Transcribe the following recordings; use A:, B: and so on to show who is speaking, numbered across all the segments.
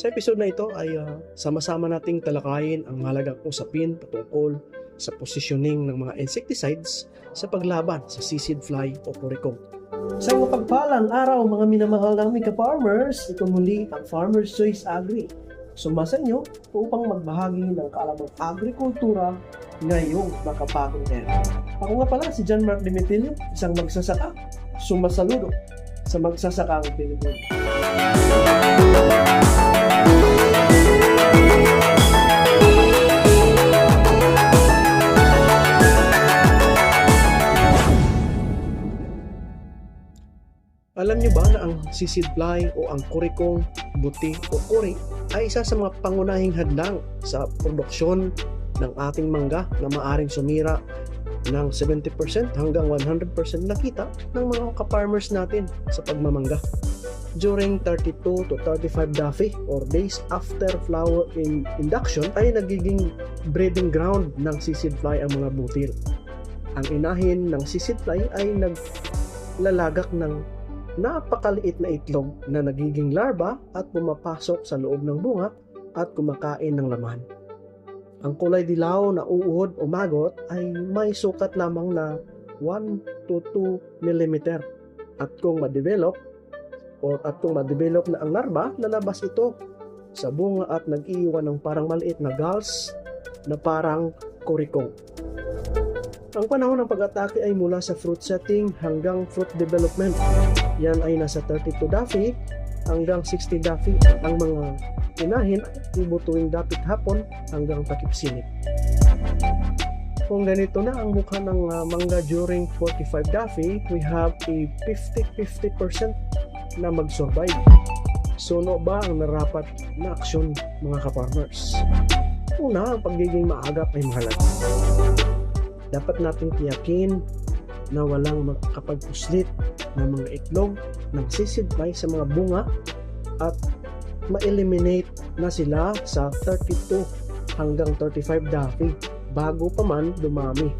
A: Sa episode na ito ay ah, sama-sama nating talakayin ang mahalagang usapin patungkol sa positioning ng mga insecticides sa paglaban sa seed fly o kurikong. Sa mapagpalang araw mga minamahal ng ka-farmers, ito muli ang Farmer's Choice Agri. Sumasa nyo upang magbahagi ng kaalamang agrikultura ngayong makapagong era. Ako nga pala si John Mark Dimitilio, isang magsasaka, sumasaludo sa magsasakang Pilipino. Ba na ang sisid fly o ang kurikong buti o kuri ay isa sa mga pangunahing hadlang sa produksyon ng ating mangga na maaring sumira ng 70% hanggang 100% na kita ng mga ka-farmers natin sa pagmamangga. During 32 to 35 daffy or days after flower in induction ay nagiging breeding ground ng sisid fly ang mga butil. Ang inahin ng sisid fly ay naglalagak ng napakaliit na itlog na nagiging larva at pumapasok sa loob ng bunga at kumakain ng laman. Ang kulay dilaw na uuhod o magot ay may sukat lamang na 1 to 2 mm. At kung ma-develop o at kung ma-develop na ang larva, lalabas ito sa bunga at nag-iwan ng parang maliit na galls na parang kurikong. Ang panahon ng pag-atake ay mula sa fruit setting hanggang fruit development. Yan ay nasa 32 daffy hanggang 60 daffy ang mga inahin ibo tuwing dapit hapon hanggang takip sinip. Kung ganito na ang mukha ng uh, mangga during 45 daffy, we have a 50-50% na mag-survive. Suno ba ang narapat na aksyon mga ka-farmers? Una, ang pagiging maagap ay mahalaga. Dapat nating tiyakin na walang makapagpuslit ng mga itlog ng sisidbay sa mga bunga at ma-eliminate na sila sa 32 hanggang 35 daffy bago pa man dumami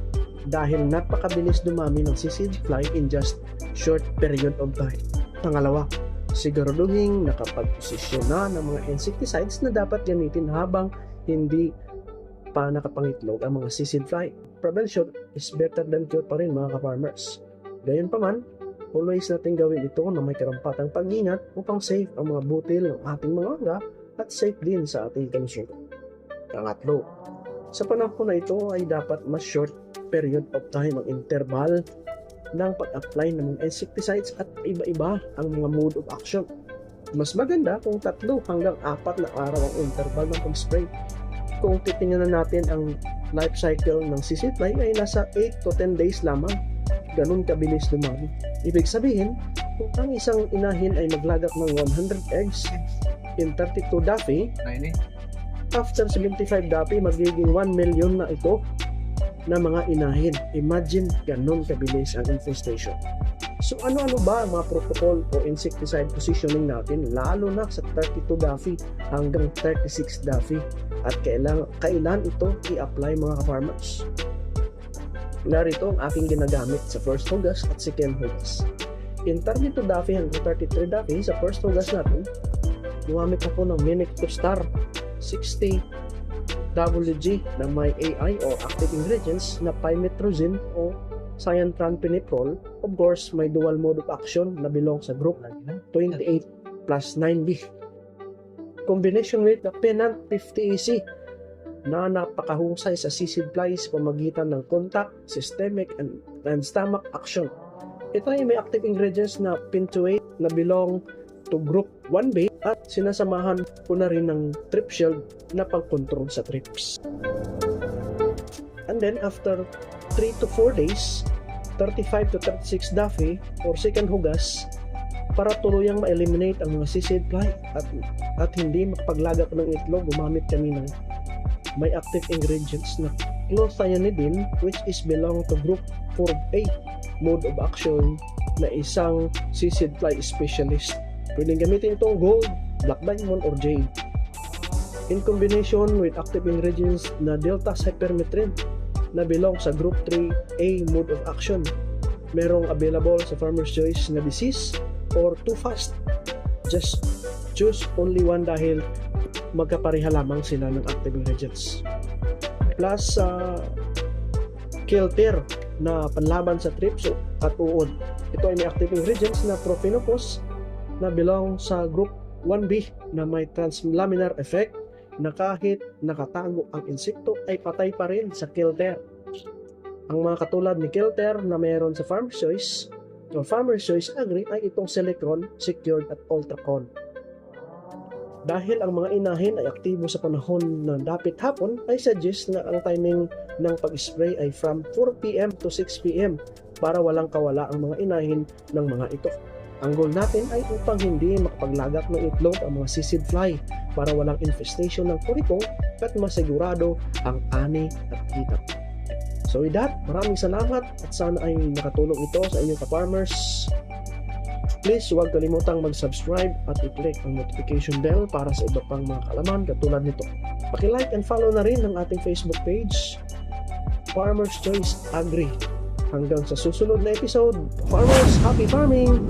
A: dahil napakabilis dumami ng sisid fly in just short period of time. Pangalawa, siguraduhin nakapag-posisyon na ng mga insecticides na dapat gamitin habang hindi pa nakapangitlog ang mga sisid fly. Prevention is better than cure pa rin mga ka-farmers. Gayon pa man, always natin gawin ito na may karampatang pag-ingat upang safe ang mga butil ng ating mga mangga at safe din sa ating consumer. Pangatlo, sa panahon na ito ay dapat mas short period of time ang interval ng pag-apply ng insecticides at iba-iba ang mga mode of action. Mas maganda kung tatlo hanggang apat na araw ang interval ng pag-spray. Kung titingnan na natin ang life cycle ng sisid fly ay nasa 8 to 10 days lamang. Ganun kabilis dumami. Ibig sabihin, kung ang isang inahin ay maglagak ng 100 eggs in 32 daffy, after 75 daffy, magiging 1 million na ito na mga inahin. Imagine ganun kabilis ang infestation. So ano-ano ba ang mga protocol o insecticide positioning natin lalo na sa 32 daffy hanggang 36 daffy at kailan, kailan ito i-apply mga farmers? Narito ang aking ginagamit sa first hugas at second hugas. In 32 daffy hanggang 33 daffy sa first hugas natin, gumamit ako ng Mimic to Star 60 WG na may AI or active ingredients na pymetrozine o cyantranpiniprol. Of course, may dual mode of action na belong sa group 28 plus 9B. Combination with the Penant 50AC na napakahusay sa sisid flies pamagitan ng contact, systemic, and, and stomach action. Ito ay may active ingredients na pintuate na belong to group 1B at sinasamahan ko na rin ng trip shield na pang-control sa trips. And then after 3 to 4 days, 35 to 36 daffy or second hugas para tuluyang ma-eliminate ang mga seed fly at, at hindi makapaglagak ng itlog, gumamit kami ng may active ingredients na clothianidin which is belong to group 4A mode of action na isang seed fly specialist. Pwedeng gamitin itong gold, black diamond, or jade. In combination with active ingredients na delta cypermethrin na belong sa group 3A mode of action. Merong available sa Farmer's Choice na disease or too fast. Just choose only one dahil magkapareha lamang sila ng active ingredients. Plus, sa Kilter na panlaban sa trips at uod. Ito ay may active ingredients na propionopos na belong sa group 1B na may translaminar effect na kahit nakatago ang insekto ay patay pa rin sa Kilter. Ang mga katulad ni Kilter na mayroon sa Farm Choice o Farmer Choice Agri ay itong Silicon, Secured at Ultracon. Dahil ang mga inahin ay aktibo sa panahon ng dapit hapon, ay suggest na ang timing ng pag-spray ay from 4pm to 6pm para walang kawala ang mga inahin ng mga ito. Ang goal natin ay upang hindi makapaglagak ng itlog ang mga sisid fly para walang infestation ng kurikong at masigurado ang ani at kita. So with that, maraming salamat at sana ay nakatulong ito sa inyong ka-farmers. Please huwag kalimutang mag-subscribe at i-click ang notification bell para sa iba pang mga kalaman katulad nito. Paki-like and follow na rin ang ating Facebook page, Farmers Choice Agri. Hanggang sa susunod na episode, Farmers Happy Farming!